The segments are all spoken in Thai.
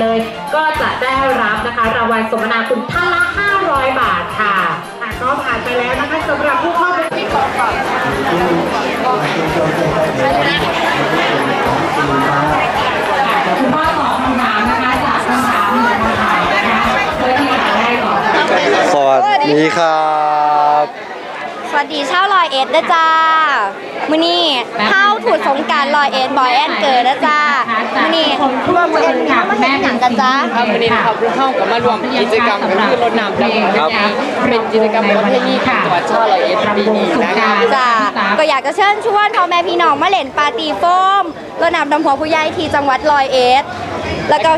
เลยก็จะได้รับนะคะรางวัลสมนาคุณท่านละ 500 บาทค่ะค่ะก็ผ่านไปแล้วนะคะสำหรับผู้เข้าเป็นที่ขอก่อนคุณ อยเอ็ดนะจ้ามื้อนี้เข้าถูดสงการลอยเอ็ดบอยแอนเกิดนะจ้า มื้อนี้รวมเอ็ดเข้ามาเห็นหนังกันจ้าครับวันนี้นะครับรุ่นเข้ากับมารวมกิจกรรมก็คือรถน้ำดำหัวครับเป็นกิจกรรมประเพณีของจังหวัดชาติร้อยเอ็ดปีนี้นะครับจ้าก็อยากจะเชิญชวนพ่อแม่พี่น้องมาเล่นปาร์ตี้โฟมรดน้ำดำหัวผู้ใหญ่ที่จังหวัดลอยเอ็ดแล้วก็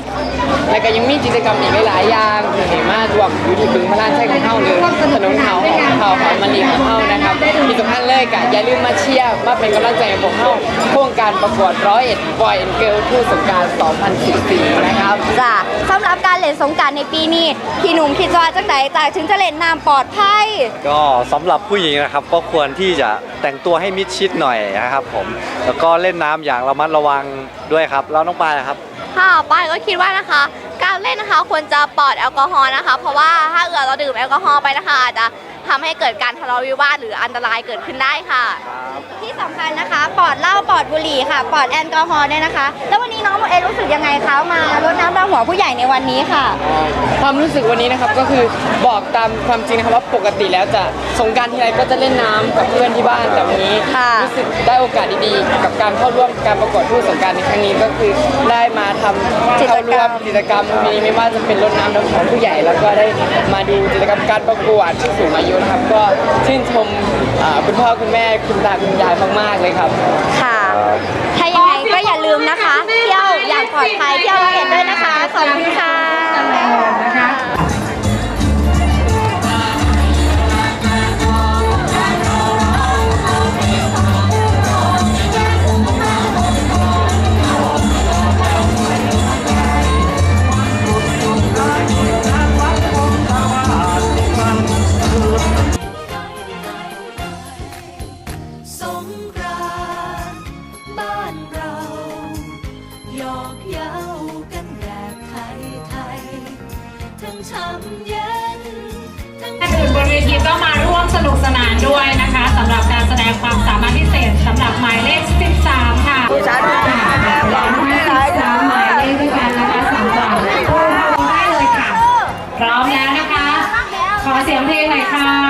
แล้วก็ยังมีกิจกรรมอีกหลายอย่างเห็นมากรวมอยู่ที่บึงพระราชใช่ของเข้าเลยถนนเขาของเขาของมันนีของเข้านะครับที่สำคัญเลยกะอย่าลืมมาเชียร์มาเป็นกำลังใจให้พวกเข้าโครงการประกวดร้อยเอ็ดบอยแอนเกิลทูสงกราร 2014 นะครับ จ้าสำหรับการเล่นสงกรารในปีนี้พี่หนุ่มคิดว่าจังไหนจ้าถึงจะเล่นน้ำปลอดภัย ก็สำหรับผู้หญิงนะครับก็ควรที่จะแต่งตัวให้มิดชิดหน่อยนะครับผมแล้วก็เล่นน้ำอย่างระมัดระวังด้วยครับแล้วน้องปายนะครับ ค่ะป้ายก็คิดว่านะคะ การเล่นนะคะควรจะปลอดแอลกอฮอล์นะคะ เพราะว่าถ้าเกิดเราดื่มแอลกอฮอล์ไปนะคะอาจจะ ทำให้เกิดการทะเลาะวิวาทหรืออันตรายเกิดขึ้นได้ค่ะ ที่สำคัญนะคะปลอดเหล้าปลอดบุหรี่ค่ะปลอดแอลกอฮอล์ด้วยนะคะ แล้ววันนี้น้องโมเอรู้สึกยังไงคะมารดน้ำดำหัวผู้ใหญ่ในวันนี้ค่ะ ความรู้สึกวันนี้นะครับก็คือบอกตามความจริงนะครับว่าปกติแล้วจะสงกรารทีไรก็จะเล่นน้ำกับเพื่อนที่บ้านแต่วันนี้ค่ะ รู้สึกได้โอกาสดีๆ กับการเข้าร่วมการประกวดผู้สงกรารในครั้งนี้ก็คือได้มาทำกิจกรรมเข้าร่วมกิจกรรมนี้ไม่ว่าจะเป็นรดน้ำดำหัวผู้ใหญ่แล้วก็ได้มาดูกิจกรรมการประกวดผู้สูงอายุนะครับ ก็ชื่นชมอ่าคุณพ่อคุณแม่คุณตาคุณยายมากๆเลยครับ ค่ะ ถ้ายังไงก็อย่าลืมนะคะ เที่ยวอย่างปลอดภัยเที่ยวละเอียดด้วยนะคะ ขอบคุณค่ะ ทั้งช้ำเย็นทั้งท่านอื่นบนเวทีก็มาร่วมสนุกสนานด้วยนะคะสำหรับการแสดงความสามารถพิเศษสำหรับหมายเลข 13 ค่ะและให้13หมายเลขด้วยกันนะคะสำหรับผู้เข้าได้เลยค่ะ พร้อมแล้วนะคะ ขอเสียงเพลงหน่อยค่ะ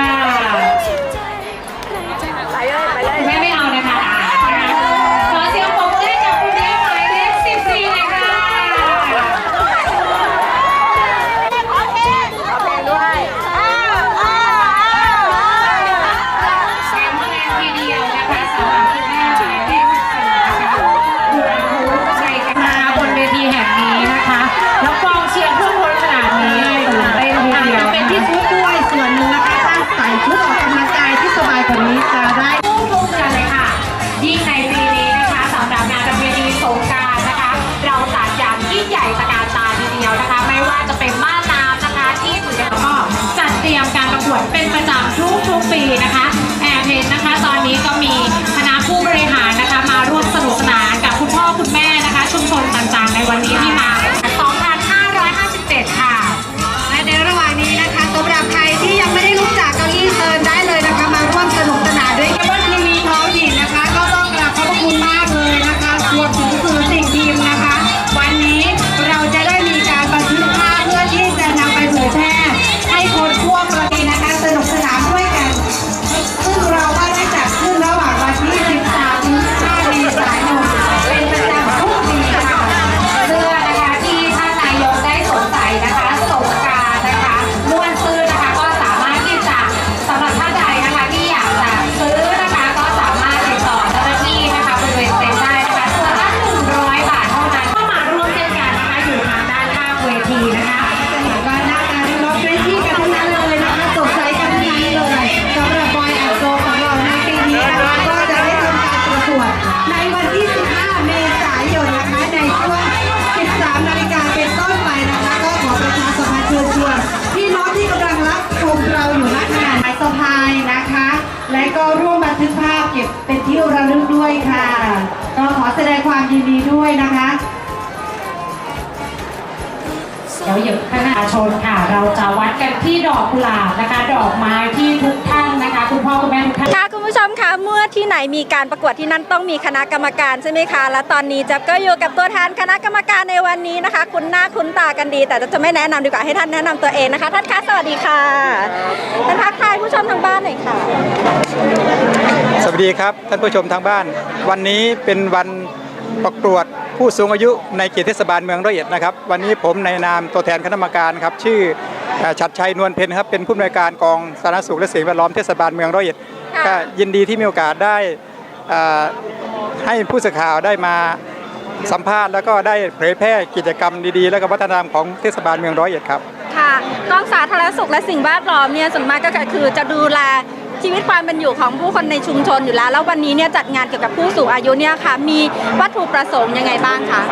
ทึกภาพเก็บเป็นที่ระลึกด้วยค่ะ ก็ขอแสดงความยินดีด้วยนะคะเดี๋ยวหยู่ คณะชนค่ะ เราจะวัดกันที่ดอกกุหลาบนะคะ ดอกไม้ที่ทุกท่านนะคะ คุณพ่อคุณแม่ทุกท่านค่ะคุณผู้ชมคะเมื่อที่ไหนมีการประกวดที่นั่นต้องมีคณะกรรมการใช่ไหมคะ และตอนนี้แจ๊บก็อยู่กับตัวแทนคณะกรรมการในวันนี้นะคะ คุณหน้าคุ้นตากันดี แต่จะไม่แนะนำดีกว่าให้ท่านแนะนำตัวเองนะคะ ท่านคะสวัสดีค่ะท่านทักทายผู้ชมทางบ้านหน่อยค่ะ สวัสดีครับท่านผู้ชมทางบ้าน วันนี้เป็นวันประกวด ผู้สูงอายุในเขตเทศบาลเมืองร้อยเอ็ดนะครับ วันนี้ผมในนามตัวแทนคณะกรรมการครับชื่อเอ่อชัดชัยนวลเพ็ญครับเป็นผู้อำนวยการกองสาธารณสุขและสิ่งแวดล้อมเทศบาลเมืองร้อยเอ็ดค่ะก็ยินดีที่มีโอกาสได้เอ่อให้ผู้สื่อข่าวได้มาสัมภาษณ์แล้วก็ได้เผยแพร่กิจกรรมดีๆ และก็วัฒนธรรมของเทศบาลเมืองร้อยเอ็ดครับ ค่ะกองสาธารณสุขและสิ่งแวดล้อมเนี่ยส่วนมากก็คือจะดูแล ชีวิตความเป็นอยู่ของผู้คนในชุมชนอยู่แล้ว แล้ววันนี้เนี่ยจัดงานเกี่ยวกับผู้สูงอายุเนี่ยค่ะ มีวัตถุประสงค์ยังไงบ้างคะ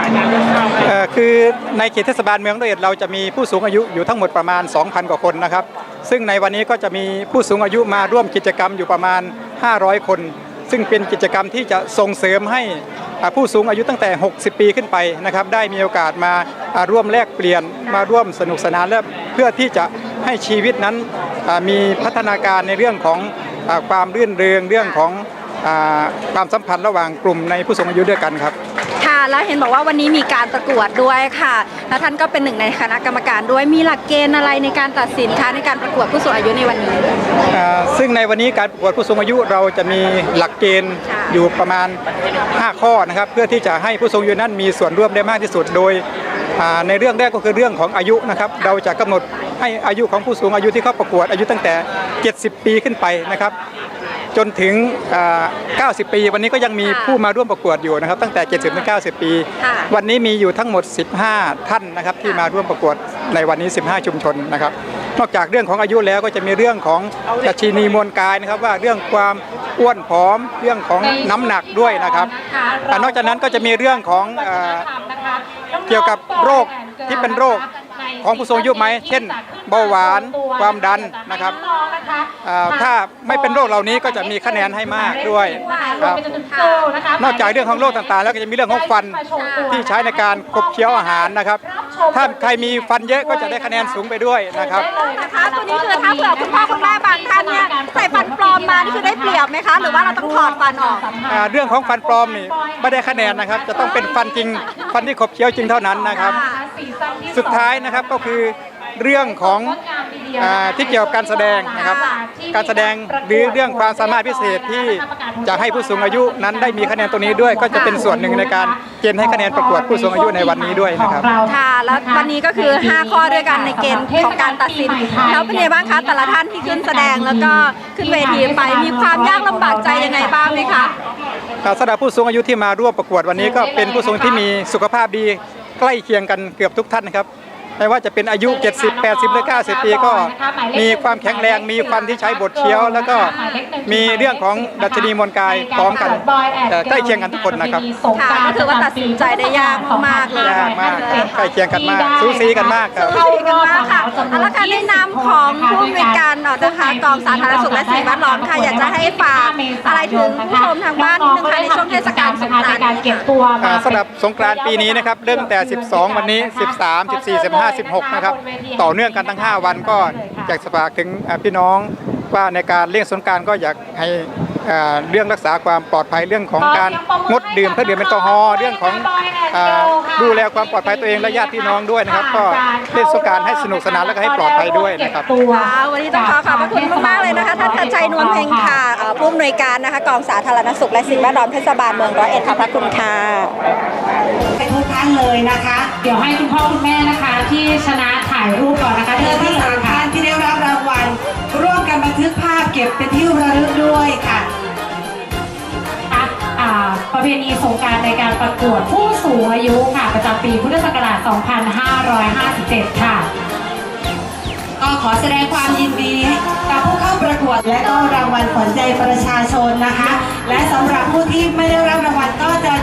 คือในเขตเทศบาลเมืองร้อยเอ็ดเราจะมีผู้สูงอายุอยู่ทั้งหมดประมาณ 2,000 กว่าคนนะครับ ซึ่งในวันนี้ก็จะมีผู้สูงอายุมาร่วมกิจกรรมอยู่ประมาณ 500 คน ซึ่งเป็นกิจกรรมที่จะส่งเสริมให้ผู้สูงอายุตั้งแต่ 60 ปีขึ้นไปนะครับ ได้มีโอกาสมาร่วมแลกเปลี่ยนมาร่วมสนุกสนานและเพื่อที่จะให้ชีวิตนั้น มีพัฒนาการในเรื่องของอ่าความรื่นเริงเรื่องของอ่าความสัมพันธ์ระหว่างกลุ่มในผู้สูงอายุด้วยกันครับค่ะแล้วเห็นบอกว่าวันนี้มีการประกวดด้วยค่ะ แล้วท่านก็เป็นหนึ่งในคณะกรรมการด้วยมีหลักเกณฑ์อะไรในการตัดสินคะในการประกวดผู้สูงอายุในวันนี้อ่าซึ่งในวันนี้การประกวดผู้สูงอายุเราจะมีหลักเกณฑ์ค่ะอยู่ประมาณ 5 ข้อนะครับเพื่อที่จะให้ผู้สูงอายุนั้นมีส่วนร่วมได้มากที่สุดโดยอ่าในเรื่องแรกก็คือเรื่องของอายุนะครับ เราจะกำหนด ให้อายุของผู้สูงอายุที่เข้าประกวดอายุตั้งแต่ 70 ปีขึ้นไปนะครับ จนถึงอ่า90 ปี วันนี้ก็ยังมีค่ะผู้มาร่วมประกวดอยู่นะครับ ตั้งแต่ 70ถึง90 ปีค่ะวันนี้มีอยู่ทั้งหมด 15 ท่านนะครับที่มาร่วมประกวดในวันนี้ 15 ชุมชนนะครับ นอกจากเรื่องของอายุแล้วก็จะมีเรื่องของดัชนีมวลกายนะครับว่าเรื่องความอ้วนผอมเรื่องของน้ำหนักด้วยนะครับอ่านอกจากนั้นก็จะมีเรื่องของเอ่อเกี่ยวกับโรคที่เป็นโรค ของผู้สูงอายุไหม เช่นเบาหวานความดันนะครับถ้าไม่เป็นโรคเหล่านี้ก็จะมีคะแนนให้มากด้วยครับนอกจากเรื่องของโรคต่างๆ แล้วก็จะมีเรื่องของฟันที่ใช้ในการขบเคี้ยวอาหารนะครับ ถ้าใครมีฟันเยอะก็จะได้คะแนนสูงไปด้วยนะครับ นะคะตัวนี้คือถ้าเผื่อคุณพ่อคุณแม่บางท่านเนี่ยใส่ฟันปลอมมานี่คือได้เปรียบไหมคะ หรือว่าเราต้องถอดฟันออกอ่าเรื่องของฟันปลอมนี่ไม่ได้คะแนนนะครับ จะต้องเป็นฟันจริง ฟันที่ขบเคี้ยวจริงเท่านั้นนะครับ สุดท้ายนะครับก็คือเรื่องของอาที่เกี่ยวกับการแสดงนะครับ การแสดงหรือเรื่องความสามารถพิเศษที่ จะให้ผู้สูงอายุนั้นได้มีคะแนนตรงนี้ด้วย ก็จะเป็นส่วนหนึ่งในการเกณฑ์ให้คะแนนประกวดผู้สูงอายุในวันนี้ด้วยนะครับค่ะแล้ววันนี้ก็คือ 5 ข้อด้วยกันในเกณฑ์ของการตัดสินแล้วเป็นยังไงบ้างคะแต่ละท่านที่ขึ้นแสดงแล้วก็ขึ้นเวทีไปมีความยากลำบากใจยังไงบ้างไหมคะครับสำหรับผู้สูงอายุที่มาร่วมประกวดวันนี้ก็เป็นผู้สูงที่มีสุขภาพดีใกล้เคียงกันเกือบทุกท่านนะครับ ไม่ว่าจะเป็นอายุ 70 80 หรือ 90 ปีก็มีความแข็งแรงมีฟันที่ใช้บดเคี้ยว แล้วก็มีเรื่องของดัชนีมวลกายพร้อมกันเอ่อใกล้เคียงกันทุกคนนะครับค่ะก็ถือว่าตัดสินใจได้ยากมากๆเลยยากมากครับใกล้เคียงกันมากสูสีกันมากครับสู้ดีกันมากค่ะเอาละค่ะในนามของผู้อำนวยการเอ่อนะคะกองสาธารณสุขและสิ่งแวดล้อมค่ะอยากจะให้ฝากอะไรถึงผู้ชมทางบ้านนิดนึงค่ะในช่วงเทศกาลสงกรานต์การนี้เก็บค่ะตัวอ่าสำหรับสงกรานต์ปีนี้นะครับเริ่มตั้งแต่ 12 วันนี้ 13 14 15 16นะครับ ต่อเนื่องกันทั้ง 5 วันก็อยากจะฝากถึงอ่าพี่น้องว่าในการเลี่ยงสงกรารก็อยากให้อ่าเรื่องรักษาความปลอดภัยเรื่องของการงดดื่มเครื่องดื่มแอลกอฮอล์เรื่องของอ่าดูแลความปลอดภัยตัวเองและญาติพี่น้องด้วยนะครับ ก็เล่นสงกรารให้สนุกสนานและก็ให้ปลอดภัยด้วยนะครับค่ะวันนี้ต้องขอขอบพระคุณมากๆเลยนะคะท่านชัดชัยนวลเพ็งค่ะเอ่อผู้อำนวยการนะคะกองสาธารณสุขและสิ่งแวดล้อมเทศบาลเมืองร้อยเอ็ดขอบพระคุณค่ะ ทุกท่านเลยนะคะ เดี๋ยวให้คุณพ่อคุณแม่นะคะ ที่ชนะถ่ายรูปก่อนนะคะเธอทั้งสามท่านที่ได้รับรางวัล ร่วมกันบันทึกภาพเก็บเป็นที่ระลึกด้วยค่ะค่ะอ่าประเพณีสงกรารในการประกวดผู้สูงอายุค่ะ ประจำปีพุทธศักราช 2557 ค่ะ ก็ขอแสดงความยินดีกับผู้เข้าประกวดและก็รางวัลขวัญใจประชาชนนะคะ และสำหรับผู้ที่ไม่ได้รับรางวัลก็จะ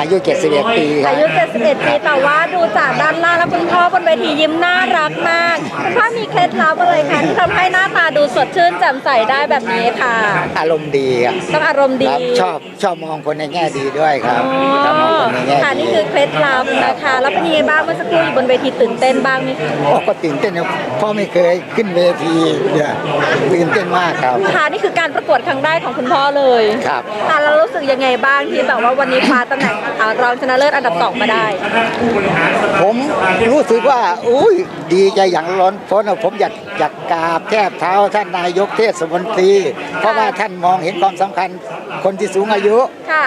อายุ 71 ปีครัอาบยุ 71 ปีแต่ว่าดูจากด้านล่างแล้วคุณพ่อบนเวทียิ้มน่ารักมากคุณพ่อมีเคล็ดลับอะไรคะที่ทำให้หน้าตาดูสดชื่นแจ่มใสได้แบบนี้ค่ะ อารมณ์ดีครับต้องอารมณ์ดีครับชอบชอบมองคนในแง่ดีด้วยครับชอบมองคนในแง่ค่ะดีนี่คือเคล็ดลับนะคะ แล้วเป็นยังไงบ้างเมื่อสักครู่อยู่บนเวทีตื่นเต้นบ้างไหมคะโอ้ก็ตื่นเต้นนะเพ่อไม่เคยขึ้นเวทีเนี่ยตื่นเต้นมากครับค่ะนี่คือการประกวดครั้งแรกของคุณพ่อเลยครับค่ะแล้วรู้สึกยังไงบ้างที่แบบว่าวันนี้คว้าตำแหน่งอ่ารองชนะเลิศอันดับสองมาได้ ผมรู้สึกว่า อุ้ยดีใจอย่างล้นพ้นอะผมอยากอยากกราบแทบเท้าท่านนายกเทศมนตรี เพราะว่าท่านมองเห็นความสำคัญคนที่สูงอายุค่ะ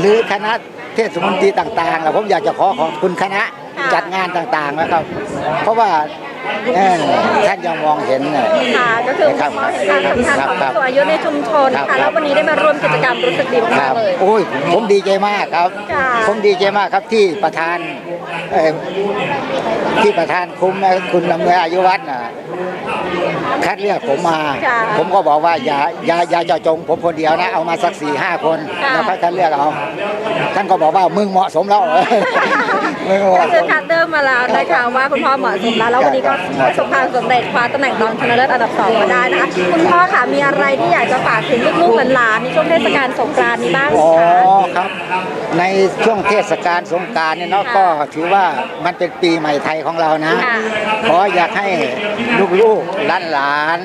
หรือคณะเทศมนตรีต่างๆแล้วผมอยากจะขอขอบคุณคณะค่ะจัดงานต่างๆนะครับ เพราะว่า เออท่านยังมองเห็นน่ะค่ะก็คือครับมองเห็นการสำคัญของครับผู้สูงอายุในชุมชนครับค่ะแล้ววันนี้ได้มาร่วมกิจกรรมรู้สึกดีคมารักบๆเลย โอ้ยผมดีใจมากครับ ค่ะ ผมดีใจมากครับที่ประธานเอ่อที่ประธานคุ้มคุณอำนวยอายุวัฒน์น่ะคัดเลือกผมมา ค่ะ ผมก็บอกว่าอย่าอย่าอย่าเจาะจง ผมคนเดียวนะ เอามาสักสี่ห้าคนค่ะแล้วค่อยคัดเลือกเอาท่านก็บอกว่ามึงเหมาะสมแล้ว มึงเหก็มาะสคือมคัดเดิมมาแล้วนะคะว่าคุณพ่อเหมาะสมแล้วแล้ววันนี้ก็ประสบความสำเร็จคว้าตำแหน่งรองชนะเลิศอันดับสองมาได้นะคะคุณพ่อค่ะมีอะไรที่อยากจะฝากถึงลูกๆหลานๆในช่วงเทศกาลสงกรานต์นี้บ้างไหมอ๋อคะครับ ในช่วงเทศกาลสงกรารเนี่ยเนาะค่ะก็ถือว่ามันเป็นปีใหม่ไทยของเรานะ ค่ะ ขออยากให้ลูกๆหลาน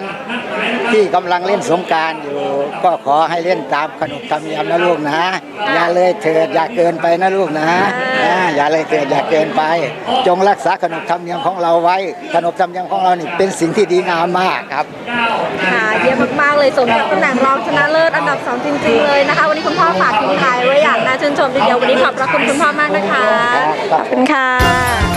ๆที่กำลังเล่นสงกรารอยู่ ก็ขอให้เล่นตามขนบธรรมเนียมนะลูกนะ อย่าเลยเถิดอย่าเกินไปนะลูกนะ อ่า อย่าเลยเถิดอย่าเกินไป จงรักษาขนบธรรมเนียมของเราไว้ขนบธรรมเนียมของเรานี่เป็นสิ่งที่ดีงามมากครับค่ะเยี่ยมมากๆเลยสมกับตำแหน่งรองชนะเลิศอันดับสองจริงๆเลยนะคะวันนี้คุณพ่อฝากทิ้งท้ายไว้อย่างน่าชื่นชมทีเดียววันนี้ขอบพระคุณคุณพ่อมากนะคะครับขอบคุณค่ะ